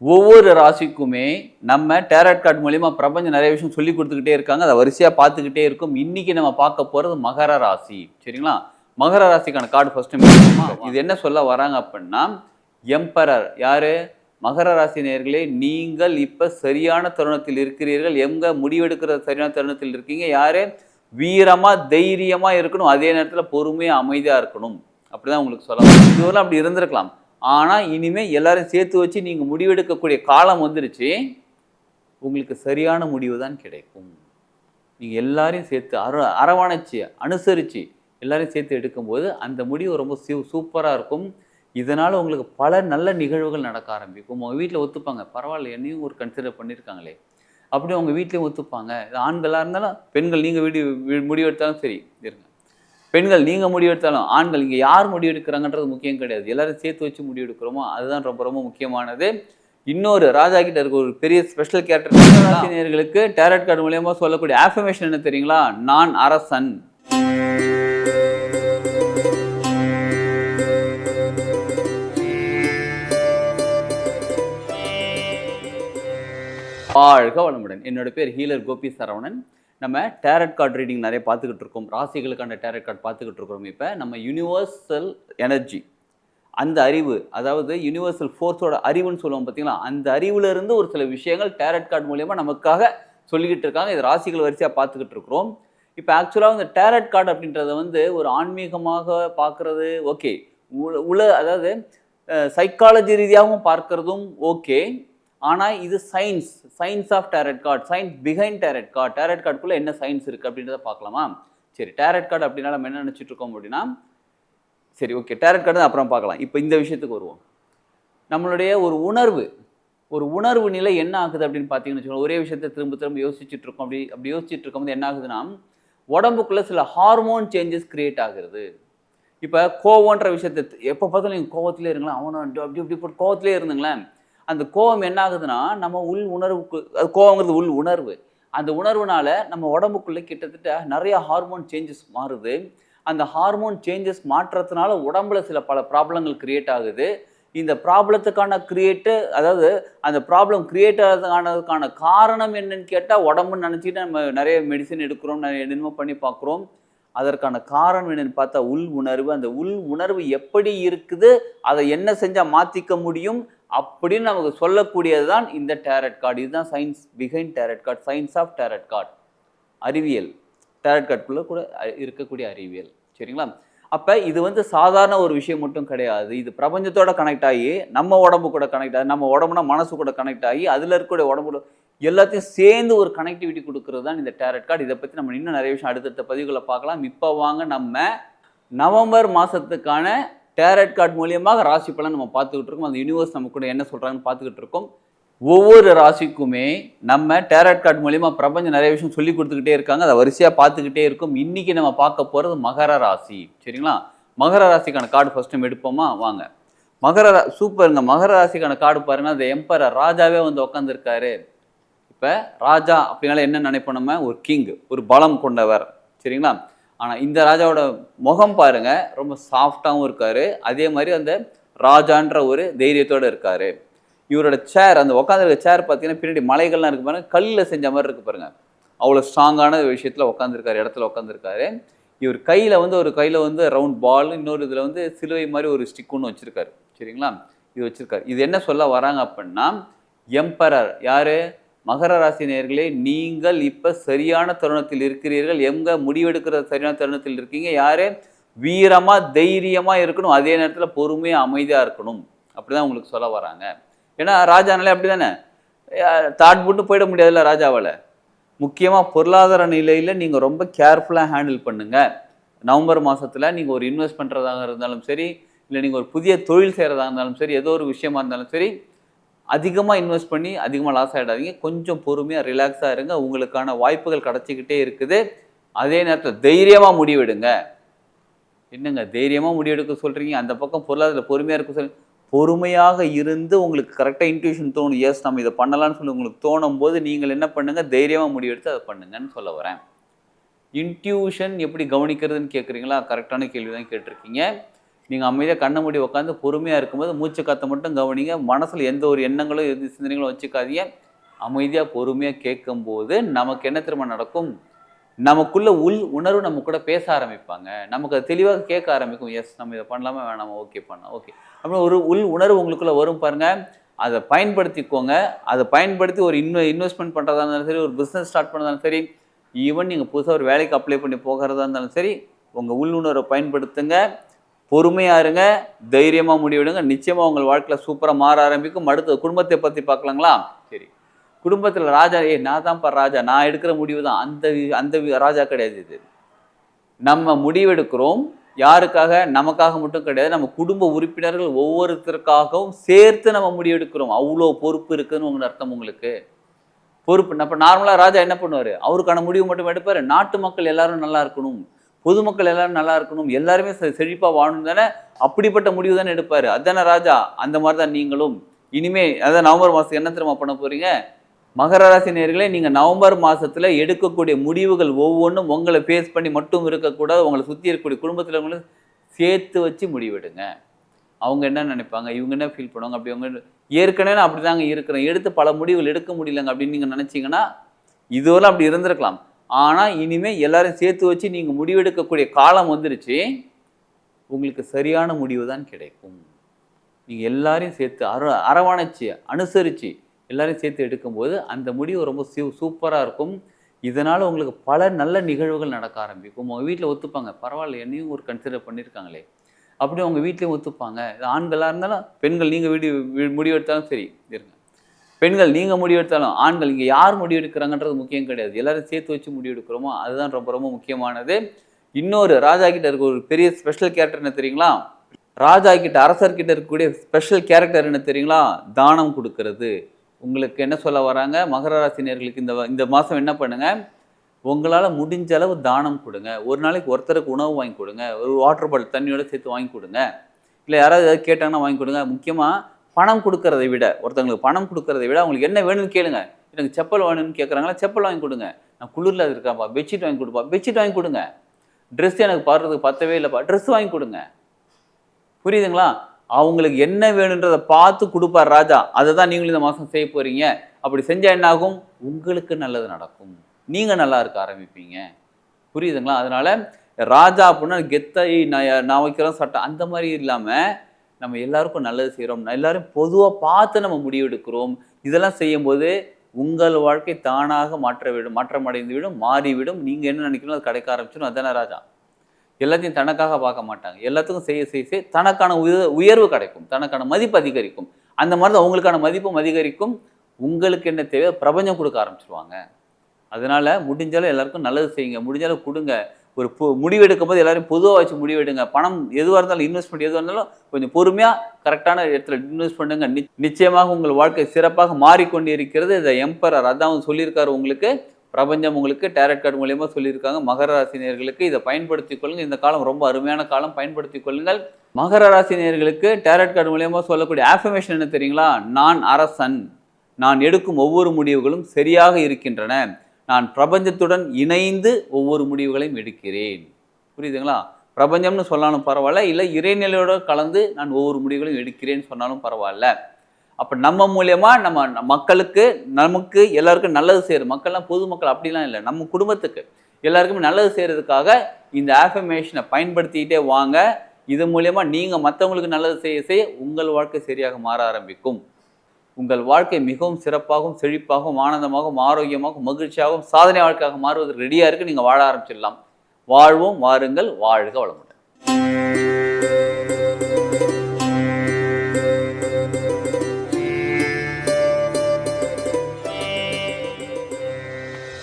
ஒவ்வொரு ராசிக்குமே நம்ம tarot card மூலியமா பிரபஞ்சம் நிறைய விஷயம் சொல்லி கொடுத்துக்கிட்டே இருக்காங்க. அதை வரிசையா பார்த்துக்கிட்டே இருக்கும். இன்னைக்கு நம்ம பார்க்க போறது மகர ராசி. சரிங்களா? மகர ராசிக்கான கார்டு ஃபர்ஸ்ட் இது என்ன சொல்ல வராங்க அப்படின்னா எம்பரர் யாரு? மகர ராசி நேயர்களே நீங்கள் இப்ப சரியான தருணத்தில் இருக்கிறீர்கள். எங்க முடிவெடுக்கிற சரியான தருணத்தில் இருக்கீங்க? யாரு? வீரமா தைரியமா இருக்கணும். அதே நேரத்துல பொறுமையா அமைதியா இருக்கணும். அப்படிதான் உங்களுக்கு சொல்லலாம் இதுவரை அப்படி இருந்திருக்கலாம். ஆனால் இனிமேல் எல்லாரும் சேர்த்து வச்சு நீங்கள் முடிவெடுக்கக்கூடிய காலம் வந்துருச்சு. உங்களுக்கு சரியான முடிவு தான் கிடைக்கும். நீங்கள் எல்லாரையும் சேர்த்து அர அரவணைச்சு அனுசரித்து எல்லாரையும் சேர்த்து எடுக்கும்போது அந்த முடிவு ரொம்ப சூ சூப்பராக இருக்கும். இதனால் உங்களுக்கு பல நல்ல நிகழ்வுகள் நடக்க ஆரம்பிக்கும். உங்கள் வீட்டில் ஒத்துப்பாங்க. பரவாயில்ல என்னையும் ஒரு கன்சிடர் பண்ணியிருக்காங்களே அப்படி அவங்க வீட்லேயும் ஒத்துப்பாங்க. ஆண்களாக இருந்தாலும் பெண்கள் நீங்கள் வீடு முடிவெடுத்தாலும் சரி இருங்க. பெண்கள் நீங்க முடிவெடுத்தாலும் ஆண்கள் இங்க யார் முடிவெடுக்கிறாங்கன்றது முக்கியம் கிடையாது. எல்லாரும் சேர்த்து வச்சு முடிவெடுக்கிறோமோ அதுதான் ரொம்ப ரொம்ப முக்கியமானது. இன்னொரு ராஜா கிட்ட இருக்க ஒரு பெரிய ஸ்பெஷல் கேரக்டர் ராசினியர்களுக்கு டேரட் கார்டு மூலியமா சொல்லக்கூடிய ஆஃபர்மேஷன் என்ன தெரியுங்களா? நான் அரசன். வாழ்க வளமுடன். என்னோட பேர் ஹீலர் கோபி சரவணன். நம்ம டேரட் கார்டு ரீடிங் நிறைய பார்த்துக்கிட்டு இருக்கோம். ராசிகளுக்கான டேரட் கார்டு பார்த்துக்கிட்டு இருக்கிறோம். இப்போ நம்ம யுனிவர்சல் எனர்ஜி அந்த அறிவு அதாவது யுனிவர்சல் ஃபோர்ஸோட அறிவுன்னு சொல்லுவோம் பார்த்தீங்களா? அந்த அறிவுலேருந்து ஒரு சில விஷயங்கள் டேரட் கார்டு மூலியமாக நமக்காக சொல்லிக்கிட்டு இருக்காங்க. இது ராசிகள் வரிசையாக பார்த்துக்கிட்டு இருக்கிறோம். இப்போ ஆக்சுவலாக இந்த டேரட் கார்டு அப்படின்றத வந்து ஒரு ஆன்மீகமாக பார்க்குறது ஓகே உல உல அதாவது சைக்காலஜி ரீதியாகவும் பார்க்குறதும் ஓகே ஆனால் இது science science of tarot card science behind tarot card tarot கார்டுக்குள்ளே என்ன சயின்ஸ் இருக்குது அப்படின்றத பார்க்கலாமா? சரி டேரட் கார்டு அப்படின்னா நம்ம என்ன நினச்சிட்டு இருக்கோம் அப்படின்னா சரி ஓகே டேரட் கார்டு அப்புறம் பார்க்கலாம். இப்போ இந்த விஷயத்துக்கு வருவோம். நம்மளுடைய ஒரு உணர்வு ஒரு உணர்வு நிலை என்ன ஆகுது அப்படின்னு பார்த்தீங்கன்னு வச்சுக்கோங்க. ஒரே விஷயத்தை திரும்ப திரும்ப யோசிச்சுட்டு இருக்கோம் அப்படி அப்படி யோசிச்சுட்டு இருக்கும்போது என்ன ஆகுதுன்னா உடம்புக்குள்ளே சில ஹார்மோன் சேஞ்சஸ் கிரியேட் ஆகுறது இப்போ கோவன்ற விஷயத்தை எப்போ பார்த்தாலும் நீங்கள் கோவத்திலே இருங்களேன். அவனை அப்படி அப்படி போட்டு கோவத்திலே இருந்துங்களேன். அந்த கோவம் என்ன ஆகுதுன்னா நம்ம உள் உணர்வுக்கு அது கோவங்கிறது உள் உணர்வு. அந்த உணர்வுனால நம்ம உடம்புக்குள்ளே கிட்டத்தட்ட நிறைய ஹார்மோன் சேஞ்சஸ் மாறுது. அந்த ஹார்மோன் சேஞ்சஸ் மாற்றத்தினால உடம்புல சில பல ப்ராப்ளங்கள் கிரியேட் ஆகுது. இந்த ப்ராப்ளத்துக்கான கிரியேட்டு அதாவது அந்த ப்ராப்ளம் கிரியேட் ஆகிறதுக்கானதுக்கான காரணம் என்னன்னு கேட்டால் உடம்புன்னு நினச்சிட்டு நம்ம நிறைய மெடிசன் எடுக்கிறோம் நிறைய என்னென்னமோ பண்ணி பார்க்குறோம். அதற்கான காரணம் என்னென்னு பார்த்தா உள் உணர்வு. அந்த உள் உணர்வு எப்படி இருக்குது அதை என்ன செஞ்சால் மாற்றிக்க முடியும் அப்படின்னு நமக்கு சொல்லக்கூடியது தான் இந்த டேரட் கார்டு இதுதான் science behind tarot card science of tarot card அறிவியல். டேரட் கார்டுக்குள்ளே கூட இருக்கக்கூடிய அறிவியல். சரிங்களா? அப்போ இது வந்து சாதாரண ஒரு விஷயம் மட்டும் கிடையாது. இது பிரபஞ்சத்தோட கனெக்ட் ஆகி நம்ம உடம்பு கூட கனெக்ட் ஆகி நம்ம உடம்புனா மனசு கூட கனெக்ட் ஆகி அதில் இருக்கக்கூடிய உடம்பு எல்லாத்தையும் சேர்ந்து ஒரு கனெக்டிவிட்டி கொடுக்கறது தான் இந்த டேரட் கார்டு இதை பற்றி நம்ம இன்னும் நிறைய விஷயம் அடுத்தடுத்த பதிவுகளை பார்க்கலாம். இப்போ வாங்க நம்ம நவம்பர் மாதத்துக்கான டேரட் கார்டு மூலியமாக ராசி பலன் நம்ம பார்த்துக்கிட்டு இருக்கோம். அந்த யூனிவர்ஸ் நம்ம கூட என்ன சொல்கிறாங்கன்னு பார்த்துக்கிட்டு இருக்கோம். ஒவ்வொரு ராசிக்குமே நம்ம டேரட் கார்டு மூலியமாக பிரபஞ்சம் நிறைய விஷயம் சொல்லி கொடுத்துக்கிட்டே இருக்காங்க. அதை வரிசையாக பார்த்துக்கிட்டே இருக்கும். இன்றைக்கி நம்ம பார்க்க போகிறது மகர ராசி. சரிங்களா? மகர ராசிக்கான கார்டு ஃபர்ஸ்ட் நம்ம எடுப்போமா? வாங்க. மகர ரா சூப்பருங்க மகர ராசிக்கான கார்டு பாருங்கள் அந்த எம்பரர் ராஜாவே வந்து உட்காந்துருக்காரு இப்போ ராஜா அப்படின்னால என்ன நினைப்போம் நம்ம? ஒரு கிங் ஒரு பலம் கொண்டவர். சரிங்களா? ஆனால் இந்த ராஜாவோட முகம் பாருங்க ரொம்ப சாஃப்டாகவும் இருக்கார். அதே மாதிரி அந்த ராஜான்ற ஒரு தைரியத்தோடு இருக்கார். இவரோட சேர் அந்த உட்காந்துருக்க சேர் பார்த்தீங்கன்னா பின்னாடி மலைகள்லாம் இருக்கு பாருங்கள் கல்லில் செஞ்ச மாதிரி இருக்கு பாருங்கள் அவ்வளோ ஸ்ட்ராங்கான விஷயத்தில் உட்காந்துருக்காரு இடத்துல உட்காந்துருக்காரு இவர் கையில் வந்து ஒரு கையில் வந்து ரவுண்ட் பால் இன்னொரு இதில் வந்து சிலுவை மாதிரி ஒரு ஸ்டிக் ஒன்று வச்சுருக்காரு. சரிங்களா? இது வச்சுருக்காரு. இது என்ன சொல்ல வராங்க அப்படின்னா எம்பரர் யார்? மகர ராசி நேர்களே நீங்கள் இப்போ சரியான தருணத்தில் இருக்கிறீர்கள். எங்க முடிவெடுக்கிற சரியான தருணத்தில் இருக்கீங்க? யாரே? வீரமா தைரியமா இருக்கணும். அதே நேரத்தில் பொறுமையாக அமைதியாக இருக்கணும். அப்படிதான் உங்களுக்கு சொல்ல வராங்க. ஏன்னா ராஜானாலே அப்படிதானே? தாட் போட்டு போயிட முடியாதுல்ல ராஜாவால். முக்கியமாக பொருளாதார நிலையில் நீங்கள் ரொம்ப கேர்ஃபுல்லாக ஹேண்டில் பண்ணுங்க. நவம்பர் மாதத்தில் நீங்கள் ஒரு இன்வெஸ்ட் பண்ணுறதாக இருந்தாலும் சரி இல்லை நீங்கள் ஒரு புதிய தொழில் செய்கிறதா இருந்தாலும் சரி ஏதோ ஒரு விஷயமா இருந்தாலும் சரி அதிகமாக இன்வெஸ்ட் பண்ணி அதிகமாக லாஸ் ஆகிடாதீங்க கொஞ்சம் பொறுமையாக ரிலாக்ஸாக இருங்க. உங்களுக்கான வாய்ப்புகள் கிடச்சிக்கிட்டே இருக்குது. அதே நேரத்தில் தைரியமாக முடிவெடுங்க. என்னங்க தைரியமாக முடிவெடுக்க சொல்கிறீங்க அந்த பக்கம் பொருளாதார பொறுமையாக இருக்க சொல்லி பொறுமையாக இருந்து உங்களுக்கு கரெக்டாக இன்ட்யூஷன் தோணும். எஸ் நம்ம இதை பண்ணலாம்னு சொல்லி உங்களுக்கு தோணும் போது நீங்கள் என்ன பண்ணுங்கள் தைரியமாக முடிவெடுத்து அதை பண்ணுங்கன்னு சொல்ல வரேன். இன்ட்யூஷன் எப்படி கவனிக்கிறதுன்னு கேட்குறீங்களா கரெக்டான கேள்வி தான் கேட்டிருக்கீங்க. நீங்கள் அமைதியாக கண்ணை மூடி உட்காந்து பொறுமையாக இருக்கும்போது மூச்சு காற்றை மட்டும் கவனிங்க. மனசில் எந்த ஒரு எண்ணங்களும் எந்த சிந்தனைகளும் வச்சுக்காதீங்க. அமைதியாக பொறுமையாக கேட்கும்போது நமக்கு என்ன திரும்ப நடக்கும்? நமக்குள்ள உள் உணர்வு நம்ம கூட பேச ஆரம்பிப்பாங்க. நமக்கு அது தெளிவாக கேட்க ஆரம்பிக்கும். எஸ் நம்ம இதை பண்ணலாமா? வேணாமா? ஓகே பண்ணலாம். ஓகே அப்படின்னு ஒரு உள் உணர்வு உங்களுக்குள்ளே வரும் பாருங்கள் அதை பயன்படுத்திக்கோங்க. அதை பயன்படுத்தி ஒரு இன்வெ இன்வெஸ்ட்மெண்ட் பண்ணுறதா இருந்தாலும் சரி ஒரு பிஸ்னஸ் ஸ்டார்ட் பண்ணுறதாலும் சரி ஈவன் நீங்கள் புதுசாக ஒரு வேலைக்கு அப்ளை பண்ணி போகிறதா இருந்தாலும் சரி உங்கள் உள்ளுணர்வை பயன்படுத்துங்க. பொறுமையாக இருங்க தைரியமாக முடிவெடுங்க. நிச்சயமாக உங்கள் வாழ்க்கையில் சூப்பராக மாற ஆரம்பிக்கும். அடுத்த குடும்பத்தை பற்றி பார்க்கலாங்களா? சரி. குடும்பத்தில் ராஜா ஏ நான் தான்ப்பா ராஜா. நான் எடுக்கிற முடிவு தான். அந்த வி- அந்த ராஜா கிடையாது இது. நம்ம முடிவெடுக்கிறோம். யாருக்காக? நமக்காக மட்டும் கிடையாது. நம்ம குடும்ப உறுப்பினர்கள் ஒவ்வொருத்தருக்காகவும் சேர்த்து நம்ம முடிவெடுக்கிறோம். அவ்வளோ பொறுப்பு இருக்குன்னு உங்களுக்கு அர்த்தம் உங்களுக்கு? பொறுப்பு அப்போ நார்மலாக ராஜா என்ன பண்ணுவார்? அவருக்கான முடிவு மட்டும் எடுப்பார். நாட்டு மக்கள் எல்லாரும் நல்லா இருக்கணும். பொதுமக்கள் எல்லாரும் நல்லா இருக்கணும் எல்லாருமே செ- வாழணும் தானே? அப்படிப்பட்ட முடிவு தானே எடுப்பார். அதானே ராஜா? அந்த மாதிரி தான் நீங்களும். இனிமே அதான் நவம்பர் மாதம் என்ன திரும்ப பண்ண போகிறீங்க மகர ராசி நேர்களே நீங்கள் நவம்பர் மாதத்தில் எடுக்கக்கூடிய முடிவுகள் ஒவ்வொன்றும் உங்களை ஃபேஸ் பண்ணி மட்டும் இருக்கக்கூடாது. உங்களை சுற்றி இருக்கக்கூடிய குடும்பத்தில் உங்களை சேர்த்து வச்சு முடிவெடுங்க. அவங்க என்ன நினைப்பாங்க? இவங்க என்ன ஃபீல் பண்ணுவாங்க? அப்படி அவங்க ஏற்கனவே நான் அப்படி தாங்க இருக்கிறேன். எடுத்து பல முடிவுகள் எடுக்க முடியலங்க அப்படின்னு நீங்கள் நினச்சிங்கன்னா இதுவரை அப்படி இருந்திருக்கலாம். ஆனால் இனிமேல் எல்லாரும் சேர்த்து வச்சு நீங்கள் முடிவெடுக்கக்கூடிய காலம் வந்துருச்சு. உங்களுக்கு சரியான முடிவு தான் கிடைக்கும். நீங்கள் எல்லாரையும் சேர்த்து அர அரவணைச்சு அனுசரித்து எல்லாரையும் சேர்த்து எடுக்கும்போது அந்த முடிவு ரொம்ப சூ சூப்பராக இருக்கும். இதனால் உங்களுக்கு பல நல்ல நிகழ்வுகள் நடக்க ஆரம்பிக்கும். உங்கள் வீட்டில் ஒத்துப்பாங்க. பரவாயில்ல என்னையும் ஒரு கன்சிடர் பண்ணியிருக்காங்களே அப்படி உங்கள் வீட்லேயும் ஒத்துப்பாங்க. ஆண்களாக இருந்தாலும் பெண்கள் நீங்கள் வீடு முடிவெடுத்தாலும் சரி இருங்க. பெண்கள் நீங்கள் முடிவெடுத்தாலும் ஆண்கள் இங்கே யார் முடிவெடுக்கிறாங்கன்றது முக்கியம் கிடையாது. எல்லாரும் சேர்த்து வச்சு முடிவெடுக்கிறோமோ அதுதான் ரொம்ப ரொம்ப முக்கியமானது. இன்னொரு ராஜா கிட்ட இருக்க ஒரு பெரிய ஸ்பெஷல் கேரக்டர் என்ன தெரியுங்களா? ராஜா கிட்ட அரசர் கிட்ட இருக்கக்கூடிய ஸ்பெஷல் கேரக்டர் என்ன தெரியுங்களா? தானம் கொடுக்கறது. உங்களுக்கு என்ன சொல்ல வராங்க? மகர ராசினியர்களுக்கு இந்த இந்த மாதம் என்ன பண்ணுங்க? உங்களால் முடிஞ்ச அளவு தானம் கொடுங்க. ஒரு நாளைக்கு ஒருத்தருக்கு உணவு வாங்கி கொடுங்க. ஒரு வாட்டர் பாட்டில் தண்ணியோட சேர்த்து வாங்கி கொடுங்க. இல்லை யாராவது ஏதாவது கேட்டாங்கன்னா வாங்கி கொடுங்க. முக்கியமாக பணம் கொடுக்கறதை விட ஒருத்தவங்களுக்கு பணம் கொடுக்கறதை விட அவங்களுக்கு என்ன வேணும்னு கேளுங்க. எனக்கு செப்பல் வேணும்னு கேட்குறாங்களா செப்பல் வாங்கி கொடுங்க. நான் குளிரில் இருக்காப்பா பெட்ஷீட் வாங்கி கொடுப்பா பெட்ஷீட் வாங்கி கொடுங்க. ட்ரெஸ் எனக்கு பாடுறதுக்கு பத்தவே இல்லைப்பா ட்ரெஸ் வாங்கி கொடுங்க. புரியுதுங்களா? அவங்களுக்கு என்ன வேணுன்றதை பார்த்து கொடுப்பார் ராஜா. அதை தான் நீங்களும் இந்த மாதம் செய்ய போகிறீங்க அப்படி செஞ்சால் என்ன ஆகும் உங்களுக்கு நல்லது நடக்கும். நீங்கள் நல்லா இருக்க ஆரம்பிப்பீங்க. புரியுதுங்களா? அதனால் ராஜா அப்படின்னா கெத்தை நான் நான் வைக்கிறோம் சட்டம் அந்த மாதிரி இல்லாமல் நம்ம எல்லாருக்கும் நல்லது செய்கிறோம் எல்லாரும் பொதுவாக பார்த்து நம்ம முடிவெடுக்கிறோம். இதெல்லாம் செய்யும்போது உங்கள் வாழ்க்கை தானாக மாற்ற விடும் மாற்றமடைந்து விடும் மாறிவிடும். நீங்கள் என்ன நினைக்கணும் அது கிடைக்க ஆரம்பிச்சிடும். அதான ராஜா? எல்லாத்தையும் தனக்காக பார்க்க மாட்டாங்க. எல்லாத்துக்கும் செய்ய செய்ய செய்ய தனக்கான உய- உயர்வு கிடைக்கும். தனக்கான மதிப்பு அதிகரிக்கும். அந்த மாதிரி தான் அவங்களுக்கான மதிப்பும் அதிகரிக்கும். உங்களுக்கு என்ன தேவை பிரபஞ்சம் கொடுக்க ஆரம்பிச்சிருவாங்க. அதனால முடிஞ்சாலும் எல்லாருக்கும் நல்லது செய்யுங்க. முடிஞ்சாலும் கொடுங்க. ஒரு முடிவெடுக்கும் போது எல்லாரும் பொதுவாக வச்சு முடிவெடுங்க. பணம் எதுவாக இருந்தாலும் இன்வெஸ்ட்மெண்ட் எதுவாக இருந்தாலும் கொஞ்சம் பொறுமையாக கரெக்டான இடத்துல இன்வெஸ்ட் பண்ணுங்க. நி- நிச்சயமாக உங்கள் வாழ்க்கை சிறப்பாக மாறிக்கொண்டு இருக்கிறது இந்த எம்பரர் அதான் சொல்லியிருக்காரு உங்களுக்கு. பிரபஞ்சம் உங்களுக்கு டேரட் கார்டு மூலயமா சொல்லியிருக்காங்க. மகர ராசினியர்களுக்கு இதை பயன்படுத்திக் கொள்ளுங்கள். இந்த காலம் ரொம்ப அருமையான காலம். பயன்படுத்தி கொள்ளுங்கள். மகர ராசினியர்களுக்கு டேரட் கார்டு மூலயமா சொல்லக்கூடிய ஆஃபர்மேஷன் என்ன தெரியுங்களா? நான் அரசன். நான் எடுக்கும் ஒவ்வொரு முடிவுகளும் சரியாக இருக்கின்றன. நான் பிரபஞ்சத்துடன் இணைந்து ஒவ்வொரு முடிவுகளையும் எடுக்கிறேன். புரியுதுங்களா? பிரபஞ்சம்னு சொன்னாலும் பரவாயில்ல இல்லை இறைநிலையோட கலந்து நான் ஒவ்வொரு முடிவுகளையும் எடுக்கிறேன்னு சொன்னாலும் பரவாயில்ல. அப்போ நம்ம மூலயமா நம்ம மக்களுக்கு நமக்கு எல்லாருக்கும் நல்லது செய்யறது மக்கள்லாம் பொதுமக்கள் அப்படிலாம் இல்லை நம்ம குடும்பத்துக்கு எல்லாருக்குமே நல்லது செய்யறதுக்காக இந்த ஆஃபர்மேஷனை பயன்படுத்திக்கிட்டே வாங்க. இது மூலயமா நீங்கள் மற்றவங்களுக்கு நல்லது செய்ய செய்ய உங்கள் வாழ்க்கை சரியாக மாற ஆரம்பிக்கும். உங்கள் வாழ்க்கை மிகவும் சிறப்பாகவும் செழிப்பாகவும் ஆனந்தமாகவும் ஆரோக்கியமாகவும் மகிழ்ச்சியாகவும் சாதனை வாழ்க்கையாக மாறுவதற்கு ரெடியாக இருக்கு. நீங்கள் வாழ ஆரம்பிச்சிடலாம். வாழ்வோம் வாருங்கள் வாழ்க வளமுடன்.